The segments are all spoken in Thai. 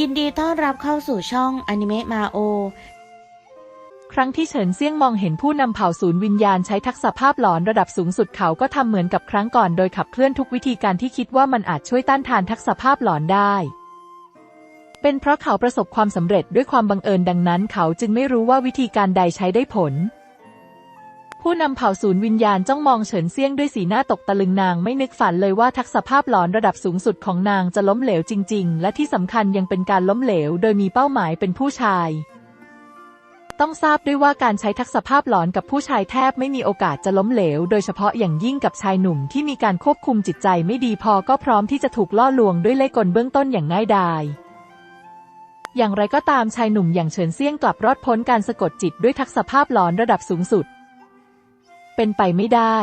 ยินดีต้อนรับเข้าสู่ช่องอนิเมะมาโอ ครั้งที่เฉินเซี่ยงมองเห็นผู้นำเผ่าศูนย์วิญญาณใช้ทักษะภาพหลอนระดับสูงสุดเขาก็ทำเหมือนกับครั้งก่อนโดยขับเคลื่อนทุกวิธีการที่คิดว่ามันอาจช่วยต้านทานทักษะภาพหลอนได้ เป็นเพราะเขาประสบความสำเร็จด้วยความบังเอิญดังนั้น เขาจึงไม่รู้ว่าวิธีการใดใช้ได้ผล ผู้นำเผ่าศูนย์วิญญาณจ้องมองเฉินเซียงด้วยสีหน้าตกตะลึงนางไม่นึกฝันเลยว่าทักษะภาพหลอนระดับสูงสุดของนางจะล้มเหลวจริง ๆ และที่สำคัญยังเป็นการล้มเหลวโดยมีเป้าหมายเป็นผู้ชาย ต้องทราบด้วยว่าการใช้ทักษะภาพหลอนกับผู้ชายแทบไม่มีโอกาสจะล้มเหลว โดยเฉพาะอย่างยิ่งกับชายหนุ่มที่มีการควบคุมจิตใจไม่ดีพอก็พร้อมที่จะถูกล่อลวงด้วยเล่ห์กลเบื้องต้นอย่างง่ายดายอย่างไรก็ตามชายหนุ่มอย่างเฉินเซียงกลับรอดพ้นการสะกดจิตด้วยทักษะภาพหลอนระดับสูงสุด เป็นไปไม่ได้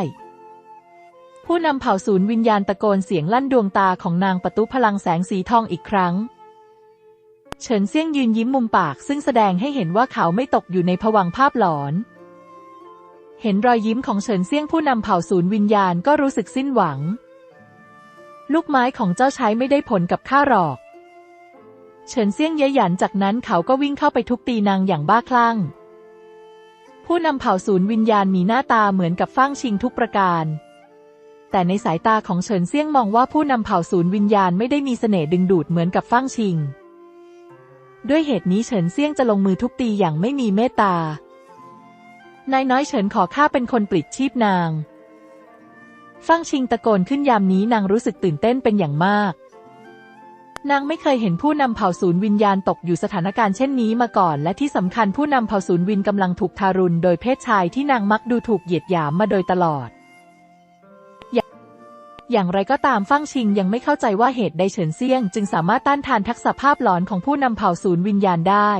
ผู้นำเผ่าศูนย์วิญญาณตะโกนเสียงลั่นดวงตาของนางประตุพลังแสงสีทองอีกครั้ง เฉินเซี่ยงยืนยิ้มมุมปากซึ่งแสดงให้เห็นว่าเขาไม่ตกอยู่ในผวังภาพหลอน เห็นรอยยิ้มของเฉินเซี่ยงผู้นำเผ่าศูนย์วิญญาณก็รู้สึกสิ้นหวัง ลูกไม้ของเจ้าใช้ไม่ได้ผลกับข้าหรอก เฉินเซี่ยงเย้ยหยันจากนั้นเขาก็วิ่งเข้าไปทุบตีนางอย่างบ้าคลั่ง ผู้นำเผ่าศูนย์วิญญาณมีหน้าตาเหมือนกับฟ้างชิงทุกประการ แต่ในสายตาของเฉินเซี่ยงมองว่าผู้นำเผ่าศูนย์วิญญาณไม่ได้มีเสน่ห์ดึงดูดเหมือนกับฟ้างชิง ด้วยเหตุนี้เฉินเซี่ยงจะลงมือทุบตีอย่างไม่มีเมตตานายน้อยเฉินขอข้าเป็นคนปลิดชีพนาง ฟั่งชิงตะโกนขึ้นยามนี้นางรู้สึกตื่นเต้นเป็นอย่างมาก นางไม่เคยเห็นผู้นำเผ่าศูนย์วิญญาณตกอยู่สถานการณ์เช่นนี้มาก่อน และที่สำคัญผู้นำเผ่าศูนย์วินกำลังถูกทารุณโดยเพศชายที่นางมักดูถูกเหยียดหยามมาโดยตลอดอย่าอย่างไรก็ตามฟั่งชิงยังไม่เข้าใจว่าเหตุใดเฉินเซี่ยง จึงสามารถต้านทานทักษะภาพหลอนของผู้นำเผ่าศูนย์วิญญาณได้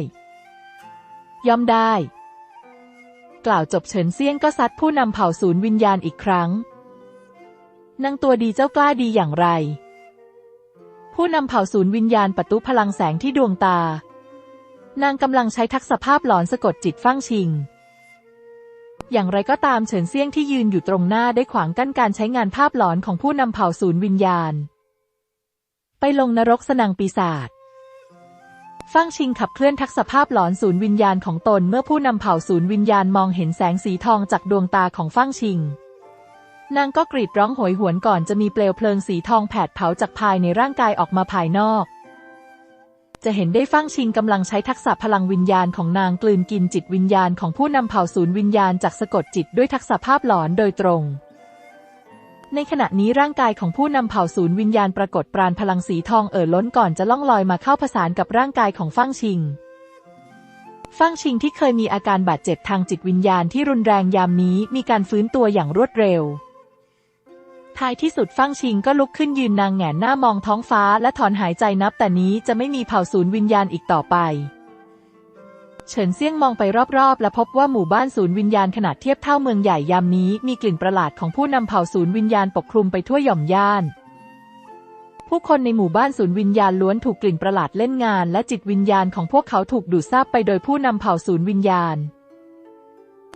ย่อมได้ กล่าวจบเฉินเซี่ยงก็ซัดผู้นำเผ่าศูนย์วิญญาณอีกครั้งนางตัวดีเจ้ากล้าดีอย่างไร ผู้นำเผ่าศูนย์วิญญาณประตุพลังแสงที่ดวงตา นางกำลังใช้ทักษะภาพหลอนสะกดจิตฟั่งชิง อย่างไรก็ตามเฉินเซี่ยงที่ยืนอยู่ตรงหน้าได้ขวางกั้นการใช้งานภาพหลอนของผู้นำเผ่าศูนย์วิญญาณ ไปลงนรกสนังปีศาจฟั่งชิงขับเคลื่อนทักษะภาพหลอนศูนย์วิญญาณของตนเมื่อผู้นำเผ่าศูนย์วิญญาณมองเห็นแสงสีทองจากดวงตาของฟั่งชิง นางก็กรีดร้องโหยหวนก่อนจะมีเปลวเพลิงสีทองแผดเผาจากภายในร่างกายออกมาภายนอก จะเห็นได้ฟั่งชิงกำลังใช้ทักษะพลังวิญญาณของนางกลืนกินจิตวิญญาณของผู้นำเผ่าศูนย์วิญญาณจากสะกดจิตด้วยทักษะภาพหลอนโดยตรง ในขณะนี้ร่างกายของผู้นำเผ่าศูนย์วิญญาณปรากฏปราณพลังสีทองเอ่อล้นก่อนจะล่องลอยมาเข้าผสานกับร่างกายของฟั่งชิงฟั่งชิงที่เคยมีอาการบาดเจ็บทางจิตวิญญาณที่รุนแรงยามนี้มีการฟื้นตัวอย่างรวดเร็ว ท้ายที่สุดฟั่งชิงก็ลุกขึ้นยืนนางแหงนหน้ามองท้องฟ้าและถอนหายใจนับแต่นี้จะไม่มีเผ่าศูนย์วิญญาณอีกต่อไป เฉินเซี่ยงมองไปรอบๆ และพบว่าหมู่บ้านศูนย์วิญญาณขนาดเทียบเท่าเมืองใหญ่ยามนี้ มีกลิ่นประหลาดของผู้นำเผ่าศูนย์วิญญาณปกคลุมไปทั่วหย่อมย่าน ผู้คนในหมู่บ้านศูนย์วิญญาณล้วนถูกกลิ่นประหลาดเล่นงาน และจิตวิญญาณของพวกเขาถูกดูดซาบไปโดยผู้นำเผ่าศูนย์วิญญาณ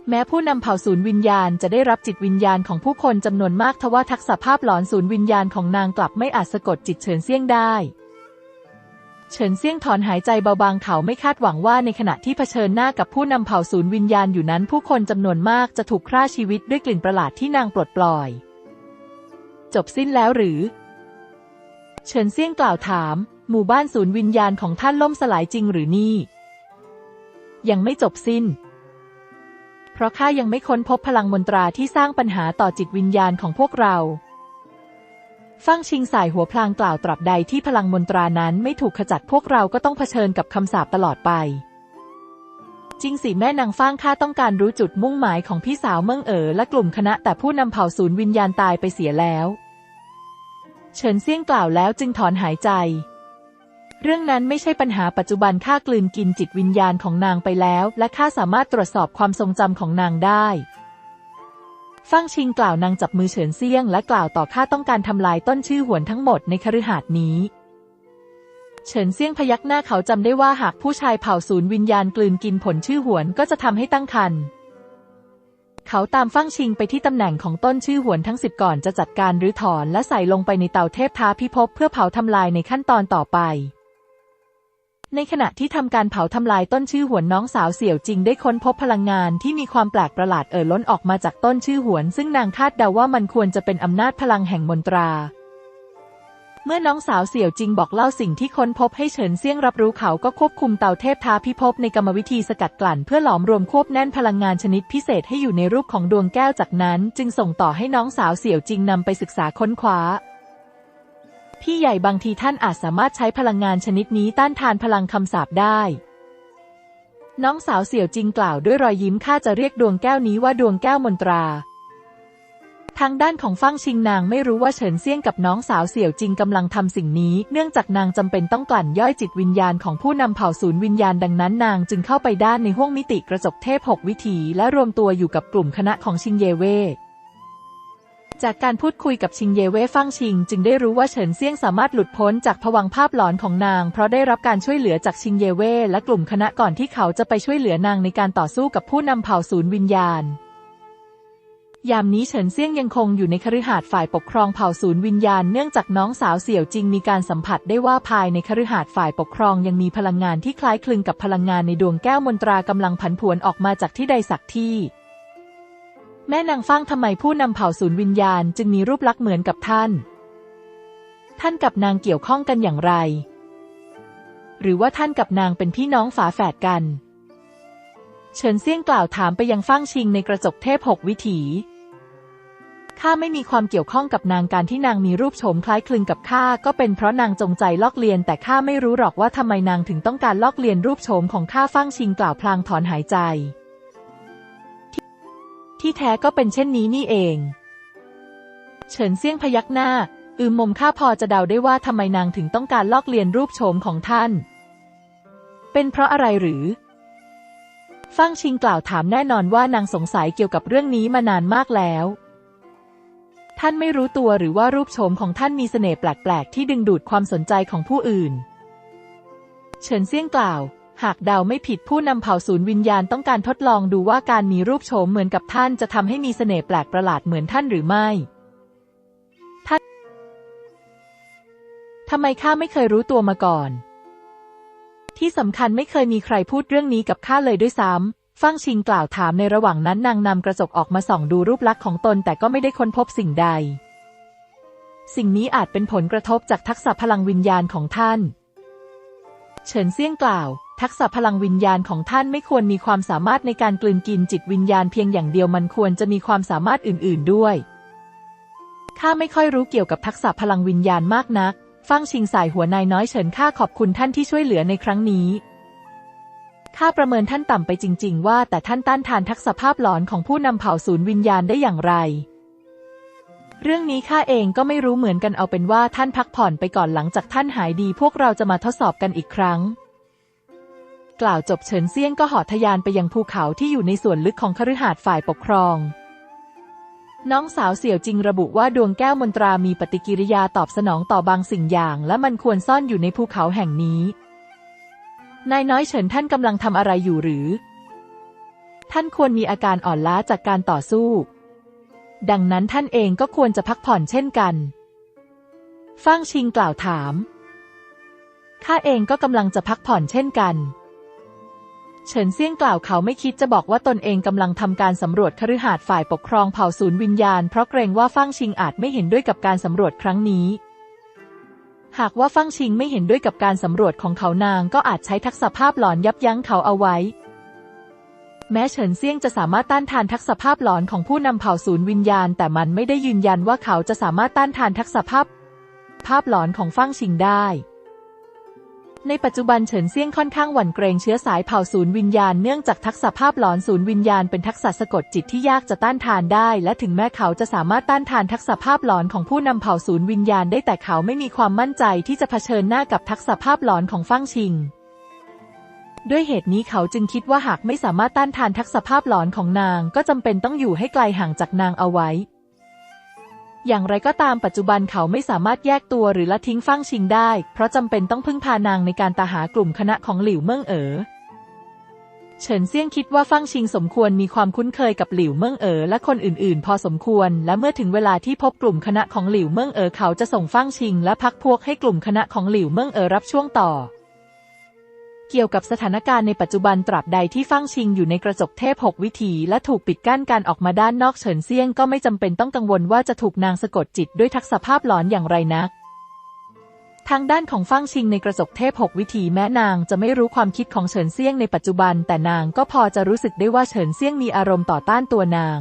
แม้ผู้นำเผ่าศูนย์วิญญาณจะได้รับจิตวิญญาณของผู้คนจำนวนมากทว่าทักษะภาพหลอนศูนย์วิญญาณของนางกลับไม่อาจสะกดจิตเฉินเซี่ยงได้ เฉินเซี่ยงถอนหายใจเบาบางเขาไม่คาดหวังว่าในขณะที่เผชิญหน้ากับผู้นำเผ่าศูนย์วิญญาณอยู่นั้น ผู้คนจำนวนมากจะถูกฆ่าชีวิตด้วยกลิ่นประหลาดที่นางปลดปล่อย จบสิ้นแล้วหรือ เฉินเซี่ยงกล่าวถาม หมู่บ้านศูนย์วิญญาณของท่านล่มสลายจริงหรือนี่ ยังไม่จบสิ้น เพราะข้ายังไม่ค้นพบพลังมนตราที่สร้างปัญหาต่อจิตวิญญาณของพวกเราฟั่งชิงสายหัวพลางกล่าวตราบใดที่พลังมนตรานั้นไม่ถูกขจัดพวกเราก็ต้องเผชิญกับคำสาปตลอดไป จริงสิแม่นางฟางข้าต้องการรู้จุดมุ่งหมายของพี่สาวเมืองเอ๋อและกลุ่มคณะแต่ผู้นำเผ่าศูนย์วิญญาณตายไปเสียแล้ว เฉินเซี่ยงกล่าวแล้วจึงถอนหายใจ เรื่องนั้นไม่ใช่ปัญหาปัจจุบันข้ากลืนกินจิตวิญญาณของนางไปแล้ว และข้าสามารถตรวจสอบความทรงจำของนางได้ฟั่งชิงกล่าวนางจับมือเฉินเซียง และกล่าวต่อข้าต้องการทำลายต้นชื่อหวนทั้งหมดในคฤหาสน์นี้ เฉินเซียงพยักหน้าเขาจำได้ว่าหากผู้ชายเผ่าศูนย์วิญญาณกลืนกินผลชื่อหวนก็จะทำให้ตั้งครรภ์เขาตามฟั่งชิงไปที่ตำแหน่งของต้นชื่อหวนทั้งสิบก่อนจะจัดการรื้อถอนและใส่ลงไปในเตาเทพท้าพิภพเพื่อเผาทำลายในขั้นตอนต่อไป ในขณะที่ทำการเผาทำลายต้นชื่อหวนน้องสาวเสี่ยวจริงได้ค้นพบพลังงานที่มีความแปลกประหลาดเอ่อล้นออกมาจากต้นชื่อหวน ซึ่งนางคาดเดาว่ามันควรจะเป็นอำนาจพลังแห่งมนตรา เมื่อน้องสาวเสี่ยวจริงบอกเล่าสิ่งที่ค้นพบให้เฉินเซี่ยงรับรู้เขาก็ควบคุมเตาเทพท้าพิภพในกรรมวิธีสกัดกลั่นเพื่อหลอมรวมควบแน่นพลังงานชนิดพิเศษให้อยู่ในรูปของดวงแก้วจากนั้น จึงส่งต่อให้น้องสาวเสี่ยวจริงนำไปศึกษาค้นคว้า พี่ใหญ่บางทีท่านอาจสามารถใช้พลังงานชนิดนี้ต้านทานพลังคำสาปได้ น้องสาวเสี่ยวจิงกล่าวด้วยรอยยิ้มข้าจะเรียกดวงแก้วนี้ว่าดวงแก้วมนตรา ทางด้านของฟั่งชิงนางไม่รู้ว่าเฉินเซี่ยงกับน้องสาวเสี่ยวจิงกำลังทำสิ่งนี้ เนื่องจากนางจำเป็นต้องกลั่นย่อยจิตวิญญาณของผู้นำเผ่าศูนย์วิญญาณดังนั้นนางจึงเข้าไปด้านในห้วงมิติกระจกเทพหกวิถีและรวมตัวอยู่กับกลุ่มคณะของชิงเยเว่ จากการพูดคุยกับชิงเยเว่ฟั่งชิง จึงได้รู้ว่าเฉินเซี่ยงสามารถหลุดพ้นจากผวังภาพหลอนของนาง เพราะได้รับการช่วยเหลือจากชิงเยเว่และกลุ่มคณะก่อนที่เขาจะไปช่วยเหลือนางในการต่อสู้กับผู้นำเผ่าศูนย์วิญญาณ ยามนี้เฉินเซี่ยงยังคงอยู่ในคฤหาสน์ฝ่ายปกครองเผ่าศูนย์วิญญาณเนื่องจากน้องสาวเสี่ยวจริงมีการสัมผัสได้ว่าภายในคฤหาสน์ฝ่ายปกครองยังมีพลังงานที่คล้ายคลึงกับพลังงานในดวงแก้วมนตรากำลังผันผวนออกมาจากที่ใดสักที่ แม่นางฟั่งทำไมผู้นำเผ่าศูนย์วิญญาณจึงมีรูปลักษณ์เหมือนกับท่าน ท่านกับนางเกี่ยวข้องกันอย่างไร หรือว่าท่านกับนางเป็นพี่น้องฝาแฝดกัน เฉินเซี่ยงกล่าวถามไปยังฟั่งชิงในกระจกเทพหกวิถี ข้าไม่มีความเกี่ยวข้องกับนางการที่นางมีรูปโฉมคล้ายคลึงกับข้าก็เป็นเพราะนางจงใจลอกเลียน แต่ข้าไม่รู้หรอกว่าทำไมนางถึงต้องการลอกเลียนรูปโฉมของข้าฟั่งชิงกล่าวพลางถอนหายใจ ที่แท้ก็เป็นเช่นนี้นี่เอง เฉินเซี่ยงพยักหน้า อืมมมข้าพอจะเดาได้ว่าทำไมนางถึงต้องการลอกเลียนรูปโฉมของท่าน เป็นเพราะอะไรหรือฟั่งชิงกล่าวถามแน่นอนว่านางสงสัยเกี่ยวกับเรื่องนี้มานานมากแล้ว ท่านไม่รู้ตัวหรือว่ารูปโฉมของท่านมีเสน่ห์แปลก ๆ ที่ดึงดูดความสนใจของผู้อื่น เฉินเซี่ยงกล่าว หากเดาไม่ผิดผู้นำเผ่าศูนย์วิญญาณต้องการทดลองดูว่าการมีรูปโฉมเหมือนกับท่านจะทำให้มีเสน่ห์แปลกประหลาดเหมือนท่านหรือไม่ท่านทำไมข้าไม่เคยรู้ตัวมาก่อน ที่สำคัญไม่เคยมีใครพูดเรื่องนี้กับข้าเลยด้วยซ้ำฟั่งชิงกล่าวถามในระหว่างนั้นนางนำกระจกออกมาส่องดูรูปลักษณ์ของตนแต่ก็ไม่ได้ค้นพบสิ่งใด สิ่งนี้อาจเป็นผลกระทบจากทักษะพลังวิญญาณของท่าน เฉินเซี่ยงกล่าว ทักษะพลังวิญญาณของท่านไม่ควรมีความสามารถในการกลืนกินจิตวิญญาณเพียงอย่างเดียวมันควรจะมีความสามารถอื่น ๆ ด้วย ข้าไม่ค่อยรู้เกี่ยวกับทักษะพลังวิญญาณมากนัก ฟั่งชิงสายหัวนายน้อยเฉินข้าขอบคุณท่านที่ช่วยเหลือในครั้งนี้ข้าประเมินท่านต่ำไปจริง ๆ ว่าแต่ท่านต้านทานทักษะภาพหลอนของผู้นำเผ่าศูนย์วิญญาณได้อย่างไร เรื่องนี้ข้าเองก็ไม่รู้เหมือนกันเอาเป็นว่าท่านพักผ่อนไปก่อนหลังจากท่านหายดี พวกเราจะมาทดสอบกันอีกครั้ง กล่าวจบเฉินเซี่ยงก็หอทะยานไปยังภูเขาที่อยู่ในส่วนลึกของคฤหาสน์ฝ่ายปกครอง น้องสาวเสี่ยวจิงระบุว่าดวงแก้วมนตรามีปฏิกิริยาตอบสนองต่อบางสิ่งอย่าง และมันควรซ่อนอยู่ในภูเขาแห่งนี้ นายน้อยเฉินท่านกำลังทำอะไรอยู่หรือ ท่านควรมีอาการอ่อนล้าจากการต่อสู้ ดังนั้นท่านเองก็ควรจะพักผ่อนเช่นกันฟั่งชิงกล่าวถามข้าเองก็กำลังจะพักผ่อนเช่นกัน เฉินเซี่ยงกล่าวเขาไม่คิดจะบอกว่าตนเองกำลังทำการสำรวจคฤหาสน์ฝ่ายปกครองเผ่าศูนย์วิญญาณ เพราะเกรงว่าฟั่งชิงอาจไม่เห็นด้วยกับการสำรวจครั้งนี้ หากว่าฟั่งชิงไม่เห็นด้วยกับการสำรวจของเขานางก็อาจใช้ทักษะภาพหลอนยับยั้งเขาเอาไว้ แม้เฉินเซี่ยงจะสามารถต้านทานทักษะภาพหลอนของผู้นำเผ่าศูนย์วิญญาณ แต่มันไม่ได้ยืนยันว่าเขาจะสามารถต้านทานทักษะภาพ ภาพหลอนของฟั่งชิงได้ ในปัจจุบันเฉินเซี่ยงค่อนข้างหวั่นเกรงเชื้อสายเผ่าศูนย์วิญญาณเนื่องจากทักษะภาพหลอนศูนย์วิญญาณเป็นทักษะสะกดจิตที่ยากจะต้านทานได้ และถึงแม้เขาจะสามารถต้านทานทักษะภาพหลอนของผู้นำเผ่าศูนย์วิญญาณได้แต่เขาไม่มีความมั่นใจที่จะเผชิญหน้ากับทักษะภาพหลอนของฟั่งชิง ด้วยเหตุนี้เขาจึงคิดว่าหากไม่สามารถต้านทานทักษะภาพหลอนของนาง ก็จำเป็นต้องอยู่ให้ไกลห่างจากนางเอาไว้ อย่างไรก็ตามปัจจุบันเขาไม่สามารถแยกตัวหรือละทิ้งฟั่งชิงได้ เพราะจำเป็นต้องพึ่งพานางในการตาหากลุ่มคณะของหลิวเมิ่งเอ๋อเฉินเซี่ยงคิดว่าฟั่งชิงสมควรมีความคุ้นเคยกับหลิวเมิ่งเอ๋อและคนอื่นๆ พอสมควร และเมื่อถึงเวลาที่พบกลุ่มคณะของหลิวเมิ่งเอ๋อเขาจะส่งฟั่งชิงและพักพวกให้กลุ่มคณะของหลิวเมิ่งเอ๋อรับช่วงต่อ เกี่ยวกับสถานการณ์ในปัจจุบันตราบใดที่ฟั่งชิงอยู่ในกระจกเทพหกวิถีและถูกปิดกั้นการออกมาด้านนอกเฉินเซียงก็ไม่จำเป็นต้องกังวลว่าจะถูกนางสะกดจิตด้วยทักษะภาพหลอนอย่างไรนักทางด้านของฟั่งชิงในกระจกเทพหกวิถีแม้นางจะไม่รู้ความคิดของเฉินเซียงในปัจจุบัน แต่นางก็พอจะรู้สึกได้ว่าเฉินเซียงมีอารมณ์ต่อต้านตัวนาง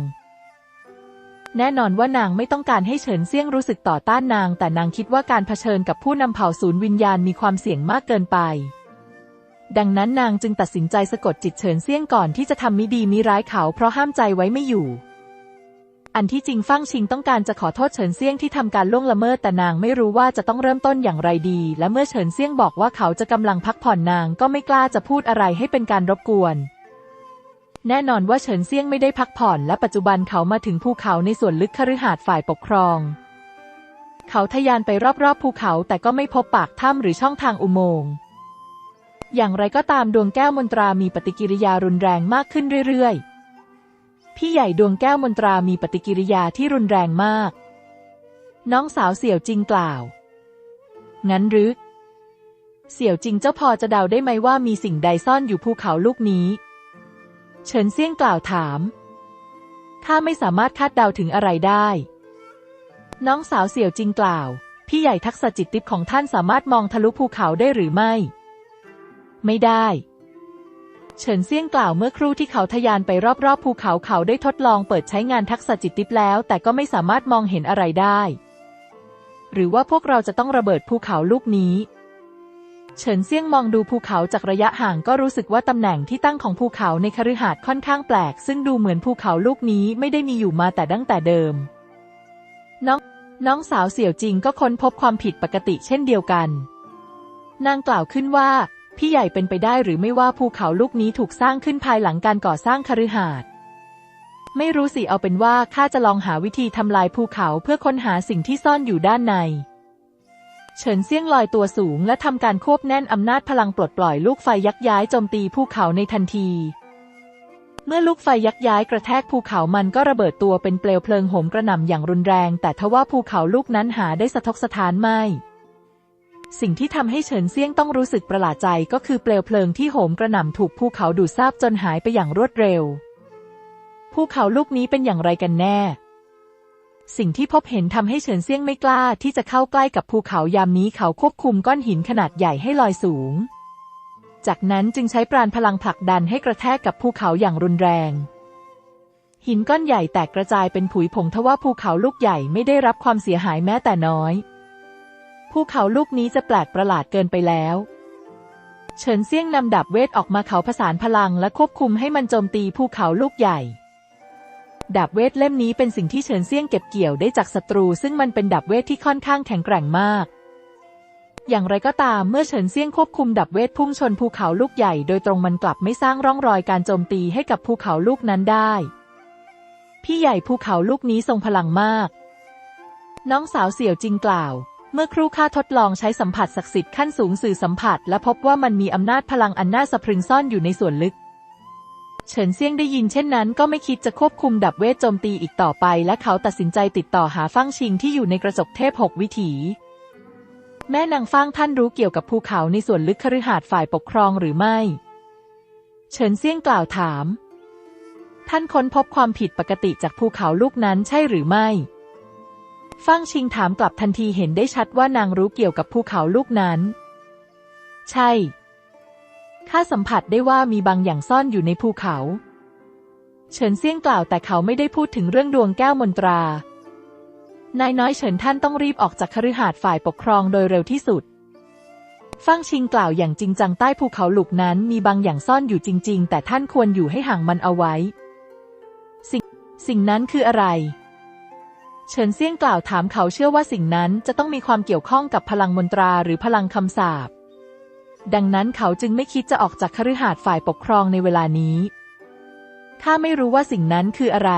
แน่นอนว่านางไม่ต้องการให้เฉินเซียงรู้สึกต่อต้านนาง แต่นางคิดว่าการเผชิญกับผู้นำเผ่าศูนย์วิญญาณมีความเสี่ยงมากเกินไป ดังนั้นนางจึงตัดสินใจสะกดจิตเฉินเซี่ยงก่อนที่จะทำมิดีมิร้ายเขาเพราะห้ามใจไว้ไม่อยู่ อันที่จริงฟั่งชิงต้องการจะขอโทษเฉินเซี่ยงที่ทำการล่วงละเมิดแต่นางไม่รู้ว่าจะต้องเริ่มต้นอย่างไรดี และเมื่อเฉินเซี่ยงบอกว่าเขาจะกำลังพักผ่อนนางก็ไม่กล้าจะพูดอะไรให้เป็นการรบกวน แน่นอนว่าเฉินเซี่ยงไม่ได้พักผ่อนและปัจจุบันเขามาถึงภูเขาในส่วนลึกคฤหาสน์ฝ่ายปกครอง เขาทะยานไปรอบๆภูเขาแต่ก็ไม่พบปากถ้ำหรือช่องทางอุโมงค์ อย่างไรก็ตามดวงแก้วมนตรามีปฏิกิริยารุนแรงมากขึ้นเรื่อยๆ พี่ใหญ่ดวงแก้วมนตรามีปฏิกิริยาที่รุนแรงมาก น้องสาวเสี่ยวจริงกล่าว งั้นหรือ เสี่ยวจริงเจ้าพอจะเดาได้ไหมว่ามีสิ่งใดซ่อนอยู่ภูเขาลูกนี้ เฉินเซี่ยงกล่าวถาม ข้าไม่สามารถคาดเดาถึงอะไรได้ น้องสาวเสี่ยวจริงกล่าว พี่ใหญ่ทักษะจิตติปของท่านสามารถมองทะลุภูเขาได้หรือไม่ ไม่ได้ เฉินเซี่ยงกล่าวเมื่อครู่ที่เขาทะยานไปรอบๆภูเขาเขาได้ทดลองเปิดใช้งานทักษะจิตติปแล้ว แต่ก็ไม่สามารถมองเห็นอะไรได้ หรือว่าพวกเราจะต้องระเบิดภูเขาลูกนี้ เฉินเซี่ยงมองดูภูเขาจากระยะห่างก็รู้สึกว่าตำแหน่งที่ตั้งของภูเขาในคฤหาสน์ค่อนข้างแปลก ซึ่งดูเหมือนภูเขาลูกนี้ไม่ได้มีอยู่มาแต่ดั้งแต่เดิม น้องน้องสาวเสี่ยวจริงก็ค้นพบความผิดปกติเช่นเดียวกัน นางกล่าวขึ้นว่า พี่ใหญ่เป็นไปได้หรือไม่ว่าภูเขาลูกนี้ถูกสร้างขึ้นภายหลังการก่อสร้างคฤหาสน์ไม่รู้สิเอาเป็นว่าข้าจะลองหาวิธีทำลายภูเขาเพื่อค้นหาสิ่งที่ซ่อนอยู่ด้านใน เฉินเซี่ยงลอยตัวสูงและทำการควบแน่นอำนาจพลังปลดปล่อยลูกไฟยักย้ายโจมตีภูเขาในทันที เมื่อลูกไฟยักย้ายกระแทกภูเขามันก็ระเบิดตัวเป็นเปลวเพลิงโหมกระหน่ำอย่างรุนแรง แต่ทว่าภูเขาลูกนั้นหาได้สะทกสถานไม่ สิ่งที่ทำให้เฉินเซี่ยงต้องรู้สึกประหลาดใจก็คือเปลวเพลิงที่โหมกระหน่ำถูกภูเขาดูดซาบจนหายไปอย่างรวดเร็ว ภูเขาลูกนี้เป็นอย่างไรกันแน่ สิ่งที่พบเห็นทำให้เฉินเซี่ยงไม่กล้าที่จะเข้าใกล้กับภูเขายามนี้เขาควบคุมก้อนหินขนาดใหญ่ให้ลอยสูง จากนั้นจึงใช้ปราณพลังผลักดันให้กระแทกกับภูเขาอย่างรุนแรง หินก้อนใหญ่แตกกระจายเป็นผุยผงทว่าภูเขาลูกใหญ่ไม่ได้รับความเสียหายแม้แต่น้อย ภูเขาลูกนี้จะแปลกประหลาดเกินไปแล้ว เฉินเซี่ยงนำดาบเวทออกมาเขาผสานพลังและควบคุมให้มันโจมตีภูเขาลูกใหญ่ ดาบเวทเล่มนี้เป็นสิ่งที่เฉินเซี่ยงเก็บเกี่ยวได้จากศัตรู ซึ่งมันเป็นดาบเวทที่ค่อนข้างแข็งแกร่งมาก อย่างไรก็ตามเมื่อเฉินเซี่ยงควบคุมดาบเวทพุ่งชนภูเขาลูกใหญ่ โดยตรงมันกลับไม่สร้างร่องรอยการโจมตีให้กับภูเขาลูกนั้นได้ พี่ใหญ่ภูเขาลูกนี้ทรงพลังมากน้องสาวเสี่ยวจริงกล่าว เมื่อครู่ข้าทดลองใช้สัมผัสศักดิ์สิทธิ์ขั้นสูงสื่อสัมผัส และพบว่ามันมีอำนาจพลังอันน่าสะพรึงซ่อนอยู่ในส่วนลึก เฉินเซียงได้ยินเช่นนั้นก็ไม่คิดจะควบคุมดับเวทโจมตีอีกต่อไป และเขาตัดสินใจติดต่อหาฟั่งชิงที่อยู่ในกระจกเทพหกวิถี แม่นางฟั่งท่านรู้เกี่ยวกับภูเขาในส่วนลึกคฤหาสน์ฝ่ายปกครองหรือไม่ เฉินเซียงกล่าวถาม ท่านค้นพบความผิดปกติจากภูเขาลูกนั้นใช่หรือไม่ ฟังชิงถามกลับทันทีเห็นได้ชัดว่านางรู้เกี่ยวกับภูเขาลูกนั้น ใช่ ข้าสัมผัสได้ว่ามีบางอย่างซ่อนอยู่ในภูเขา เฉินเซี่ยงกล่าวแต่เขาไม่ได้พูดถึงเรื่องดวงแก้วมนตรานายน้อยเฉินท่านต้องรีบออกจากคฤหาสน์ฝ่ายปกครองโดยเร็วที่สุดฟั่งชิงกล่าวอย่างจริงจังใต้ภูเขาหลุกนั้นมีบางอย่างซ่อนอยู่จริง ๆ แต่ท่านควรอยู่ให้ห่างมันเอาไว้ สิ่งสิ่งนั้นคืออะไร เฉินเซี่ยงกล่าวถามเขาเชื่อว่าสิ่งนั้นจะต้องมีความเกี่ยวข้องกับพลังมนตราหรือพลังคำสาปดังนั้นเขาจึงไม่คิดจะออกจากคฤหาสน์ฝ่ายปกครองในเวลานี้ ข้าไม่รู้ว่าสิ่งนั้นคืออะไร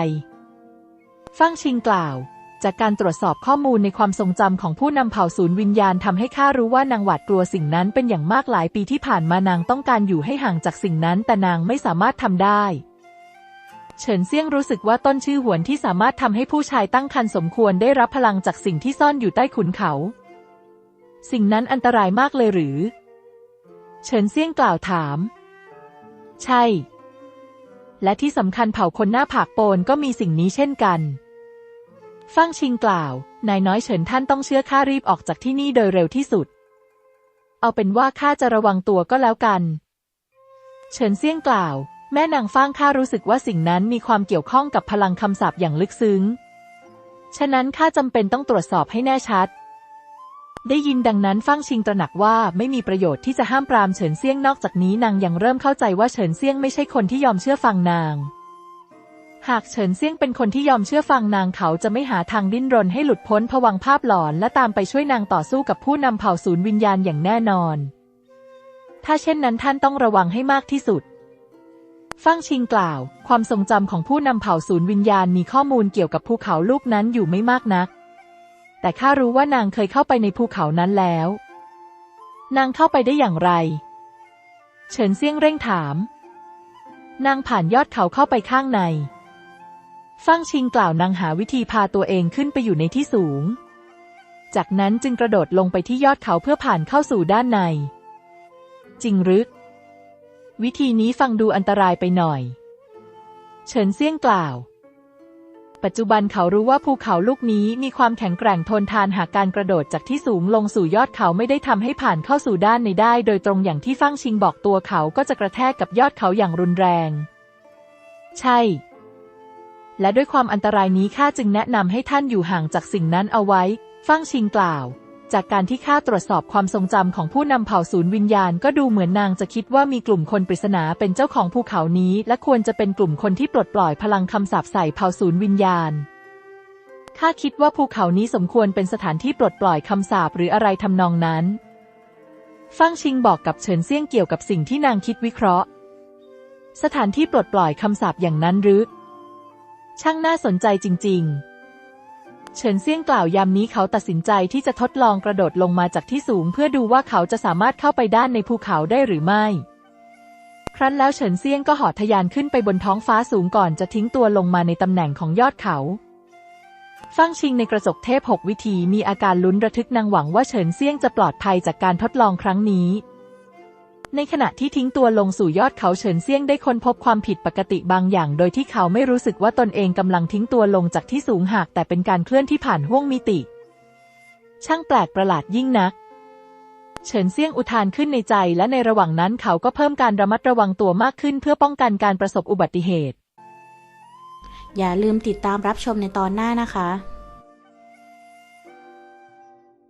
ฟั่งชิงกล่าว จากการตรวจสอบข้อมูลในความทรงจำของผู้นำเผ่าศูนย์วิญญาณทำให้ข้ารู้ว่านางหวาดกลัวสิ่งนั้นเป็นอย่างมากหลายปีที่ผ่านมานางต้องการอยู่ให้ห่างจากสิ่งนั้น แต่นางไม่สามารถทำได้ เฉินเซี่ยงรู้สึกว่าต้นชื่อหวนที่สามารถทำให้ผู้ชายตั้งครรภ์สมควรได้รับพลังจากสิ่งที่ซ่อนอยู่ใต้ขุนเขา สิ่งนั้นอันตรายมากเลยหรือ เฉินเซี่ยงกล่าวถาม ใช่ และที่สำคัญเผ่าคนหน้าผากโปนก็มีสิ่งนี้เช่นกันฟั่งชิงกล่าว นายน้อยเฉินท่านต้องเชื่อข้ารีบออกจากที่นี่โดยเร็วที่สุด เอาเป็นว่าข้าจะระวังตัวก็แล้วกัน เฉินเซี่ยงกล่าว แม่นางฟ้างข้ารู้สึกว่าสิ่งนั้นมีความเกี่ยวข้องกับพลังคำสาปอย่างลึกซึ้ง ฉะนั้นข้าจำเป็นต้องตรวจสอบให้แน่ชัด ได้ยินดังนั้นฟั่งชิงตระหนักว่าไม่มีประโยชน์ที่จะห้ามปรามเฉินเซี่ยงนอกจากนี้นางยังเริ่มเข้าใจว่าเฉินเซี่ยงไม่ใช่คนที่ยอมเชื่อฟังนาง หากเฉินเซี่ยงเป็นคนที่ยอมเชื่อฟังนางเขาจะไม่หาทางดิ้นรนให้หลุดพ้นผวังภาพหลอน และตามไปช่วยนางต่อสู้กับผู้นำเผ่าศูนย์วิญญาณอย่างแน่นอน ถ้าเช่นนั้นท่านต้องระวังให้มากที่สุด ฟั่งชิงกล่าว ความทรงจำของผู้นำเผ่าศูนย์วิญญาณมีข้อมูลเกี่ยวกับภูเขาลูกนั้นอยู่ไม่มากนัก แต่ข้ารู้ว่านางเคยเข้าไปในภูเขานั้นแล้ว นางเข้าไปได้อย่างไร เฉินเซี่ยงเร่งถาม นางผ่านยอดเขาเข้าไปข้างใน ฟั่งชิงกล่าวนางหาวิธีพาตัวเองขึ้นไปอยู่ในที่สูง จากนั้นจึงกระโดดลงไปที่ยอดเขาเพื่อผ่านเข้าสู่ด้านใน จริงหรือ วิธีนี้ฟังดูอันตรายไปหน่อย เฉินเซี่ยงกล่าว ปัจจุบันเขารู้ว่าภูเขาลูกนี้มีความแข็งแกร่งทนทานหากการกระโดดจากที่สูงลงสู่ยอดเขาไม่ได้ทำให้ผ่านเข้าสู่ด้านในได้ โดยตรงอย่างที่ฟั่งชิงบอกตัวเขาก็จะกระแทกกับยอดเขาอย่างรุนแรง ใช่ และด้วยความอันตรายนี้ข้าจึงแนะนำให้ท่านอยู่ห่างจากสิ่งนั้นเอาไว้ ฟั่งชิงกล่าว จากการที่ข้าตรวจสอบความทรงจำของผู้นำเผ่าศูนย์วิญญาณก็ดูเหมือนนางจะคิดว่ามีกลุ่มคนปริศนาเป็นเจ้าของภูเขานี้ และควรจะเป็นกลุ่มคนที่ปลดปล่อยพลังคำสาปใส่เผ่าศูนย์วิญญาณข้าคิดว่าภูเขานี้สมควรเป็นสถานที่ปลดปล่อยคำสาปหรืออะไรทำนองนั้น ฟังชิงบอกกับเฉินเซี่ยงเกี่ยวกับสิ่งที่นางคิดวิเคราะห์ สถานที่ปลดปล่อยคำสาปอย่างนั้นหรือ ช่างน่าสนใจจริง ๆ เฉินเซี่ยงกล่าวยามนี้เขาตัดสินใจที่จะทดลองกระโดดลงมาจากที่สูง เพื่อดูว่าเขาจะสามารถเข้าไปด้านในภูเขาได้หรือไม่ ครั้นแล้วเฉินเซี่ยงก็หอทะยานขึ้นไปบนท้องฟ้าสูงก่อนจะทิ้งตัวลงมาในตำแหน่งของยอดเขาฟั่งชิงในกระจกเทพหกวิธีมีอาการลุ้นระทึกนางหวังว่าเฉินเซี่ยงจะปลอดภัยจากการทดลองครั้งนี้ ในขณะที่ทิ้งตัวลงสู่ยอดเขาเฉินเซี่ยงได้ค้นพบความผิดปกติบางอย่าง โดยที่เขาไม่รู้สึกว่าตนเองกำลังทิ้งตัวลงจากที่สูงหากแต่เป็นการเคลื่อนที่ผ่านห้วงมิติ ช่างแปลกประหลาดยิ่งนัก เฉินเซี่ยงอุทานขึ้นในใจและในระหว่างนั้นเขาก็เพิ่มการระมัดระวังตัวมากขึ้นเพื่อป้องกันการประสบอุบัติเหตุ อย่าลืมติดตามรับชมในตอนหน้านะคะ